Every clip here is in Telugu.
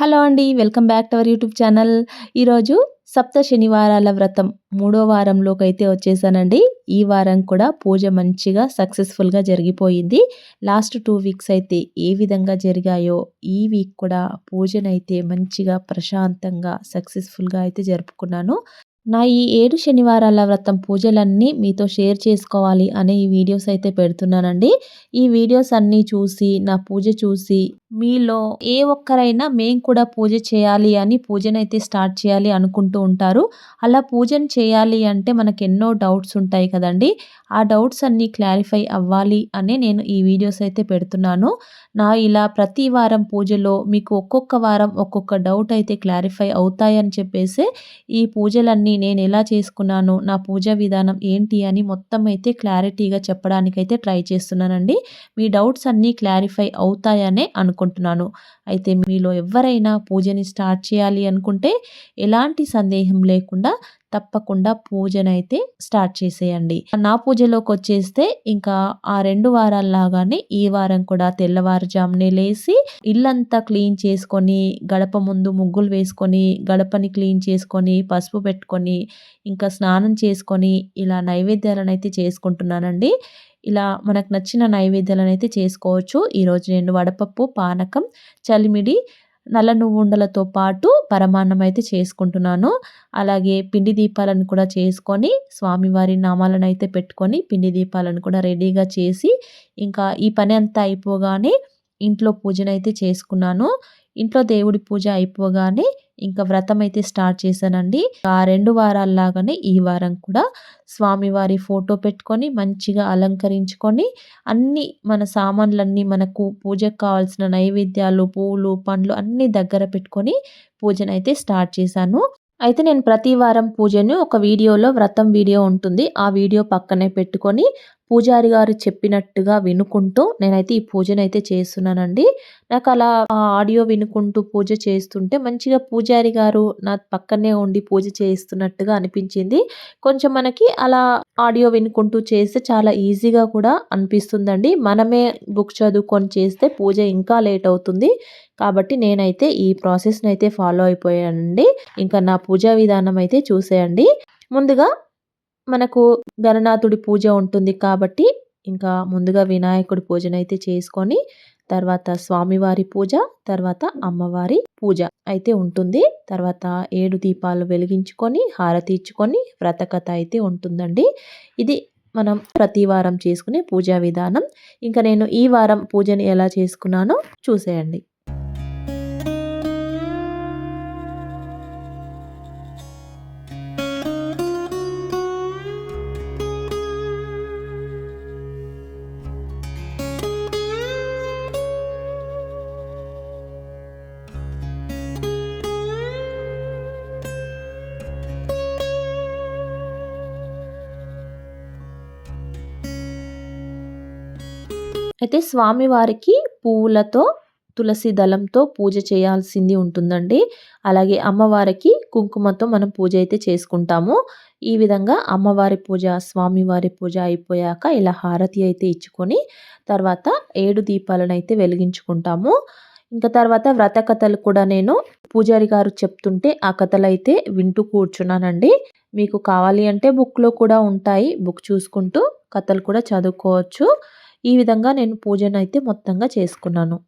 హలో అండి welcome back to our YouTube channel. ఈరోజు సప్త శనివారాల వ్రతం మూడో వారంలోకి అయితే వచ్చేసానండి. ఈ వారం కూడా పూజ మంచిగా సక్సెస్ఫుల్గా జరిగిపోయింది. లాస్ట్ టూ వీక్స్ అయితే ఏ విధంగా జరిగాయో ఈ వీక్ కూడా పూజనైతే మంచిగా ప్రశాంతంగా సక్సెస్ఫుల్గా అయితే జరుపుకున్నాను. నా ఈ ఏడు శనివారాల వ్రతం పూజలన్నీ మీతో షేర్ చేసుకోవాలి అనే ఈ వీడియోస్ అయితే పెడుతున్నానండి. ఈ వీడియోస్ అన్నీ చూసి నా పూజ చూసి మీలో ఏ ఒక్కరైనా మేం కూడా పూజ చేయాలి అని పూజనైతే స్టార్ట్ చేయాలి అనుకుంటూ ఉంటారు. అలా పూజను చేయాలి అంటే మనకు ఎన్నో డౌట్స్ ఉంటాయి కదండి. ఆ డౌట్స్ అన్నీ క్లారిఫై అవ్వాలి అనే నేను ఈ వీడియోస్ అయితే పెడుతున్నాను. నా ఇలా ప్రతి వారం పూజలో మీకు ఒక్కొక్క వారం ఒక్కొక్క డౌట్ అయితే క్లారిఫై అవుతాయని చెప్పేసి ఈ పూజలన్నీ నేను ఎలా చేసుకున్నాను నా పూజా విధానం ఏంటి అని మొత్తం అయితే క్లారిటీగా చెప్పడానికైతే ట్రై చేస్తున్నానండి. మీ డౌట్స్ అన్నీ క్లారిఫై అవుతాయనే అనుకుంటున్నాను. అయితే మీలో ఎవరైనా పూజని స్టార్ట్ చేయాలి అనుకుంటే ఎలాంటి సందేహం లేకుండా తప్పకుండా పూజనైతే స్టార్ట్ చేసేయండి. నా పూజలోకి వచ్చేస్తే ఇంకా ఆ రెండు వారాల్లాగానే ఈ వారం కూడా తెల్లవారుజామునే లేసి ఇల్లంతా క్లీన్ చేసుకొని గడప ముందు ముగ్గులు వేసుకొని గడపని క్లీన్ చేసుకొని పసుపు పెట్టుకొని ఇంకా స్నానం చేసుకొని ఇలా నైవేద్యాలను అయితే చేసుకుంటున్నానండి. ఇలా మనకు నచ్చిన నైవేద్యాలను అయితే చేసుకోవచ్చు ఈరోజు నేను వడపప్పు పానకం చలిమిడి నల్ల నువ్వుండలతో పాటు పరమాన్నం అయితే చేసుకుంటున్నాను. అలాగే పిండి దీపాలను కూడా చేసుకొని స్వామివారి నామాలను అయితే పెట్టుకొని పిండి దీపాలను కూడా రెడీగా చేసి ఇంకా ఈ పని అంతా అయిపోగానే ఇంట్లో పూజనైతే చేసుకున్నాను. ఇంట్లో దేవుడి పూజ అయిపోగానే ఇంకా వ్రతం అయితే స్టార్ట్ చేశానండి. ఆ రెండు వారాల్లాగానే ఈ వారం కూడా స్వామివారి ఫోటో పెట్టుకొని మంచిగా అలంకరించుకొని అన్ని మన సామాన్లన్నీ మనకు పూజకు కావాల్సిన నైవేద్యాలు పూలు పండ్లు అన్నీ దగ్గర పెట్టుకొని పూజనైతే స్టార్ట్ చేశాను. అయితే నేను ప్రతి వారం పూజను ఒక వీడియోలో వ్రతం వీడియో ఉంటుంది. ఆ వీడియో పక్కనే పెట్టుకొని పూజారి గారు చెప్పినట్టుగా వినుకుంటూ నేనైతే ఈ పూజను అయితే చేస్తున్నానండి. నాకు అలా ఆడియో వినుకుంటూ పూజ చేస్తుంటే మంచిగా పూజారి గారు నా పక్కనే ఉండి పూజ చేస్తున్నట్టుగా అనిపించింది. కొంచెం మనకి అలా ఆడియో వినుకుంటూ చేస్తే చాలా ఈజీగా కూడా అనిపిస్తుందండి. మనమే బుక్ చదువుకొని చేస్తే పూజ ఇంకా లేట్ అవుతుంది. కాబట్టి నేనైతే ఈ ప్రాసెస్ని అయితే ఫాలో అయిపోయానండి. ఇంకా నా పూజా విధానం అయితే చూసేయండి. ముందుగా మనకు గణనాథుడి పూజ ఉంటుంది కాబట్టి ఇంకా ముందుగా వినాయకుడి పూజనైతే చేసుకొని తర్వాత స్వామివారి పూజ తర్వాత అమ్మవారి పూజ అయితే ఉంటుంది. తర్వాత ఏడు దీపాలు వెలిగించుకొని హారతి ఇచ్చుకొని వ్రతకథ అయితే ఉంటుందండి. ఇది మనం ప్రతి వారం చేసుకునే పూజా విధానం. ఇంకా నేను ఈ వారం పూజని ఎలా చేసుకున్నానో చూసేయండి. అయితే స్వామివారికి పువ్వులతో తులసి దళంతో పూజ చేయాల్సింది ఉంటుందండి. అలాగే అమ్మవారికి కుంకుమతో మనం పూజ అయితే చేసుకుంటాము. ఈ విధంగా అమ్మవారి పూజ స్వామివారి పూజ అయిపోయాక ఇలా హారతి అయితే ఇచ్చుకొని తర్వాత ఏడు దీపాలను అయితే వెలిగించుకుంటాము. ఇంకా తర్వాత వ్రత కథలు కూడా నేను పూజారి గారు చెప్తుంటే ఆ కథలు అయితే వింటూ కూర్చున్నానండి. మీకు కావాలి అంటే బుక్లో కూడా ఉంటాయి. బుక్ చూసుకుంటూ కథలు కూడా చదువుకోవచ్చు. ఈ విధంగా నేను పూజను అయితే మొత్తంగా చేసుకున్నాను.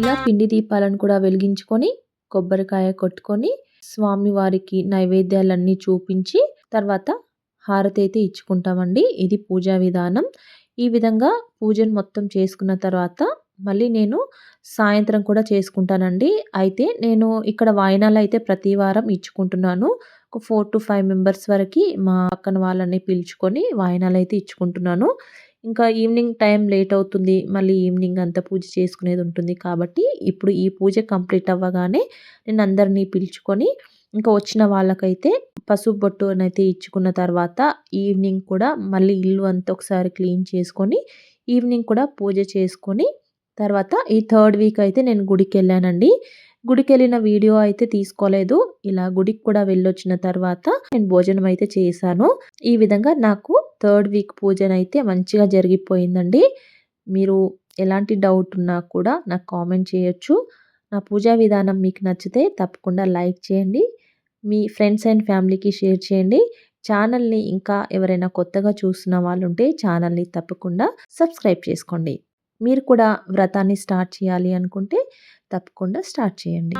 ఇలా పిండి దీపాలను కూడా వెలిగించుకొని కొబ్బరికాయ కొట్టుకొని స్వామివారికి నైవేద్యాలన్నీ చూపించి తర్వాత హారతి అయితే ఇచ్చుకుంటామండి. ఇది పూజా విధానం. ఈ విధంగా పూజను మొత్తం చేసుకున్న తర్వాత మళ్ళీ నేను సాయంత్రం కూడా చేసుకుంటానండి. అయితే నేను ఇక్కడ వాయినాలు అయితే ప్రతి వారం ఇచ్చుకుంటున్నాను. ఒక ఫోర్ టు ఫైవ్ మెంబర్స్ వరకు మా పక్కన వాళ్ళని పిలుచుకొని వాయినాలు అయితే ఇచ్చుకుంటున్నాను. ఇంకా ఈవినింగ్ టైం లేట్ అవుతుంది. మళ్ళీ ఈవినింగ్ అంతా పూజ చేసుకునేది ఉంటుంది. కాబట్టి ఇప్పుడు ఈ పూజ కంప్లీట్ అవ్వగానే నేను అందరినీ పిలుచుకొని ఇంకా వచ్చిన వాళ్ళకైతే పసుపు బొట్టు అయితే ఇచ్చుకున్న తర్వాత ఈవినింగ్ కూడా మళ్ళీ ఇల్లు అంతా ఒకసారి క్లీన్ చేసుకొని ఈవినింగ్ కూడా పూజ చేసుకొని తర్వాత ఈ థర్డ్ వీక్ అయితే నేను గుడికి వెళ్ళానండి. గుడికి వెళ్ళిన వీడియో అయితే తీసుకోలేదు. ఇలా గుడికి కూడా వెళ్ళొచ్చిన తర్వాత నేను భోజనం అయితే చేశాను. ఈ విధంగా నాకు థర్డ్ వీక్ పూజన అయితే మంచిగా జరిగిపోయిందండి. మీరు ఎలాంటి డౌట్ ఉన్నా కూడా నాకు కామెంట్ చేయొచ్చు. నా పూజా విధానం మీకు నచ్చితే తప్పకుండా లైక్ చేయండి. మీ ఫ్రెండ్స్ అండ్ ఫ్యామిలీకి షేర్ చేయండి. ఛానల్ని ఇంకా ఎవరైనా కొత్తగా చూస్తున్న వాళ్ళు ఉంటే ఛానల్ని తప్పకుండా సబ్స్క్రైబ్ చేసుకోండి. మీరు కూడా వ్రతాన్ని స్టార్ట్ చేయాలి అనుకుంటే తప్పకుండా స్టార్ట్ చేయండి.